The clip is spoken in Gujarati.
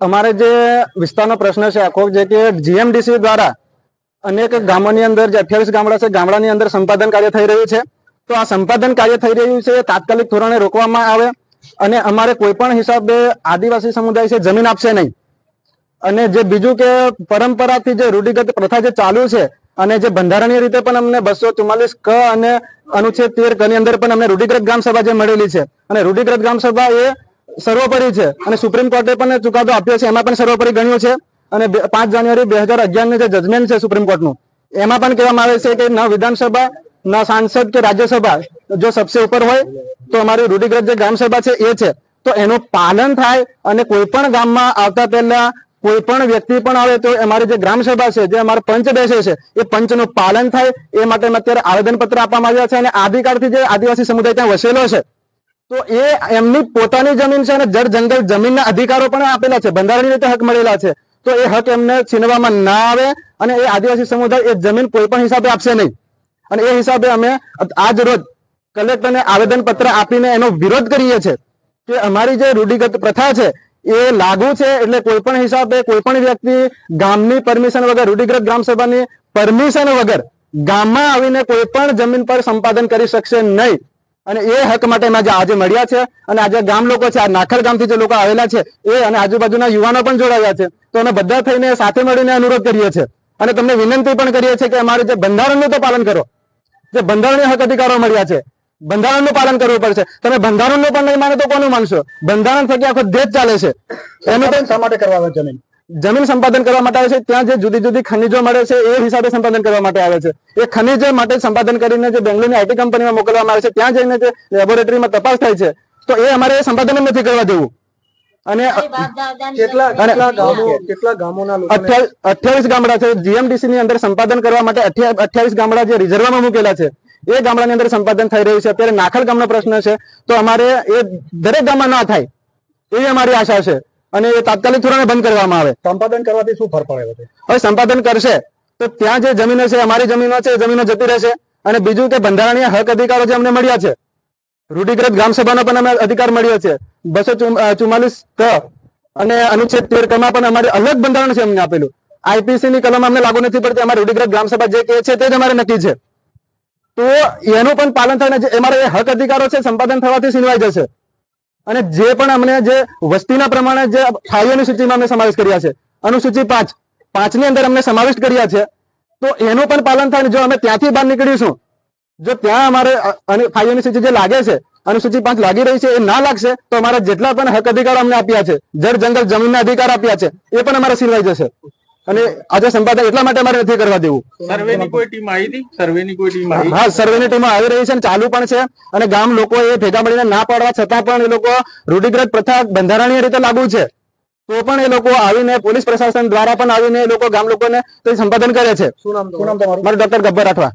અમારે જે વિસ્તારનો પ્રશ્ન છે આખો જે કે જીએમડીસી દ્વારા અનેક ગામોની અંદર જે અઠ્યાવીસ ગામડા છે, ગામડાની અંદર સંપાદન કાર્ય થઈ રહ્યું છે. તો આ સંપાદન કાર્ય થઈ રહ્યું છે તાત્કાલિક ધોરણે રોકવામાં આવે અને અમારે કોઈ પણ હિસાબે આદિવાસી સમુદાય છે, જમીન આપશે નહીં. અને જે બીજું કે પરંપરાથી જે રૂઢિગત પ્રથા જે ચાલુ છે અને જે બંધારણીય રીતે પણ અમને બસો ચુમ્માલીસ ક અને અનુચ્છેદ તેર કની અંદર પણ અમને રૂઢિગ્રત ગ્રામ સભા જે મળેલી છે. અને રૂઢિગ્રત ગ્રામ સભા એ સર્વોપરી છે. અને સુપ્રીમ કોર્ટે પણ ચુકાદો આપ્યો છે. એમાં પણ સર્વોપરી ગણ્યું છે. અને પાંચ જાન્યુઆરી બે હજાર અગિયારનું જે જજમેન્ટ છે સુપ્રીમ કોર્ટનું એમાં પણ કહેવામાં આવે છે કે ન વિધાનસભા, ન સાંસદ કે રાજ્યસભા જો સબસે ઉપર હોય, તો અમારી રૂઢિગ્રત જે ગ્રામસભા છે એ છે. તો એનું પાલન થાય અને કોઈ પણ ગામમાં આવતા પહેલા કોઈ પણ વ્યક્તિ પણ આવે તો અમારી જે ગ્રામ સભા છે, જે અમારા પંચ બેસે છે, એ પંચનું પાલન થાય. એ માટે અત્યારે આવેદન પત્ર આપવામાં આવ્યા છે અને આદિકાળથી જે આદિવાસી સમુદાય ત્યાં વસેલો છે તો એ એમની પોતાની જમીન છે અને જળ જંગલ જમીનના અધિકારો પણ આપેલા છે. બંધારણની રીતે હક મળેલા છે. તો એ હક એમને છીનવામાં ના આવે અને એ આદિવાસી સમુદાય એ જમીન કોઈ પણ હિસાબે આપશે નહીં. અને એ હિસાબે અમે આજ રોજ કલેક્ટરને આવેદન પત્ર આપીને એનો વિરોધ કરીએ છીએ કે અમારી જે રૂઢિગત પ્રથા છે એ લાગુ છે એટલે કોઈ પણ હિસાબે કોઈ પણ વ્યક્તિ ગામની પરમિશન વગર, રૂઢિગત ગ્રામ સભાની પરમિશન વગર ગામમાં આવીને કોઈ પણ જમીન પર સંપાદન કરી શકશે નહીં. અને એ હક માટે અમે આજે મળ્યા છે અને આજે ગામ લોકો છે આ નાખર ગામથી જે લોકો આવેલા છે એ અને આજુબાજુના યુવાનો પણ જોડાયા છે. તો અમે બધા થઈને સાથે મળીને અનુરોધ કરીએ છીએ. અને તમને વિનંતી પણ કરીએ છીએ કે અમારે જે બંધારણનું તો પાલન કરો. જે બંધારણીય હક અધિકારો મળ્યા છે બંધારણનું પાલન કરવું પડશે. તમે બંધારણનું પણ નહીં માનો તો કોનું માનશો? બંધારણ થકી આખો દેશ ચાલે છે. એનું શા માટે કરવા આવે જમીન? જમીન સંપાદન કરવા માટે આવે છે ત્યાં જે જુદી જુદી ખનિજો મળે છે એ હિસાબે સંપાદન કરવા માટે આવે છે. એ ખનિજ માટે સંપાદન કરીને જે બેંગ્લોરની આઈટી કંપનીમાં મોકલવામાં આવે છે ત્યાં જઈને જે લેબોરેટરીમાં તપાસ થાય છે તો એ અમારે સંપાદન નથી કરવા દેવું અને કેટલા કેટલા ગામો કેટલા ગામોના લોકોને અઠ્યાવીસ અઠ્યાવીસ ગામડા છે. જીએમડીસી ની અંદર સંપાદન કરવા માટે અઠ્યાવીસ ગામડા જે રિઝર્વમાં મૂકેલા છે એ ગામડાની અંદર સંપાદન થઈ રહ્યું છે. અત્યારે નાખલ ગામનો પ્રશ્ન છે તો અમારે એ દરેક ગામમાં ના થાય એવી અમારી આશા છે. અને એ તાત્કાલિક ધોરણે બંધ કરવામાં આવે. સંપાદન કરવાથી શું ફરક પડે હવે સંપાદન કરશે તો ત્યાં જે જમીનો છે અમારી જમીનો છે એ જમીનો જતી રહેશે. અને બીજું કે બંધારણીય હક અધિકારો જે અમને મળ્યા છે રૂઢિગ્રત ગ્રામ સભાનો પણ અમે અધિકાર મળ્યો છે. બસો ચુમ્માલીસ ક અને અનુચ્છેદ તેર કમાં પણ અમારે અલગ બંધારણ છે અમને આપેલું. આઈપીસી ની કલમ અમને લાગુ નથી પડતી અમારે રૂઢિગ્રત ગ્રામ સભા જે કહે છે તે જ અમારે નક્કી છે. તો એનું પણ પાલન થાય ને અમારે એ હક અધિકારો છે સંપાદન થવાથી છીનવાઈ જશે. અને જે પણ અમને જે વસ્તીના પ્રમાણે જે ફાળીઓની સૂચિમાં અમે સમાવેશ કર્યા છે, અનુસૂચિ પાંચ, પાંચની અંદર અમને સમાવિષ્ટ કર્યા છે, તો એનું પણ પાલન થાય જો અમે ત્યાંથી બહાર નીકળીશું, જો ત્યાં અમારે ફાઈઓની સૂચિ જે લાગે છે, અનુસૂચિ પાંચ લાગી રહી છે એ ના લાગશે, તો અમારા જેટલા પણ હક અધિકારો અમને આપ્યા છે, જળ, જંગલ, જમીનના અધિકાર આપ્યા છે, એ પણ અમારે સિલવાઈ જશે. અને આજે સંપાદન એટલા માટે અમારે નથી કરવા દેવું. સર્વેની કોઈ ટીમ આવી હતી? સર્વેની કોઈ ટીમ આવી? હા સર્વેની ટીમ આવી રહી છે અને ચાલુ પણ છે. અને ગામ લોકો એ ભેગા મળીને ના પાડવા છતાં પણ એ લોકો રૂઢિગ્રત પ્રથા બંધારણીય રીતે લાગુ છે. તો પણ એ લોકો આવીને પોલીસ પ્રશાસન દ્વારા પણ આવીને એ લોકો ગામ લોકોને સંપાદન કરે છે. શું નામ શું નામ તમારું? મારું ડોક્ટર ગબ્બર રાઠવા.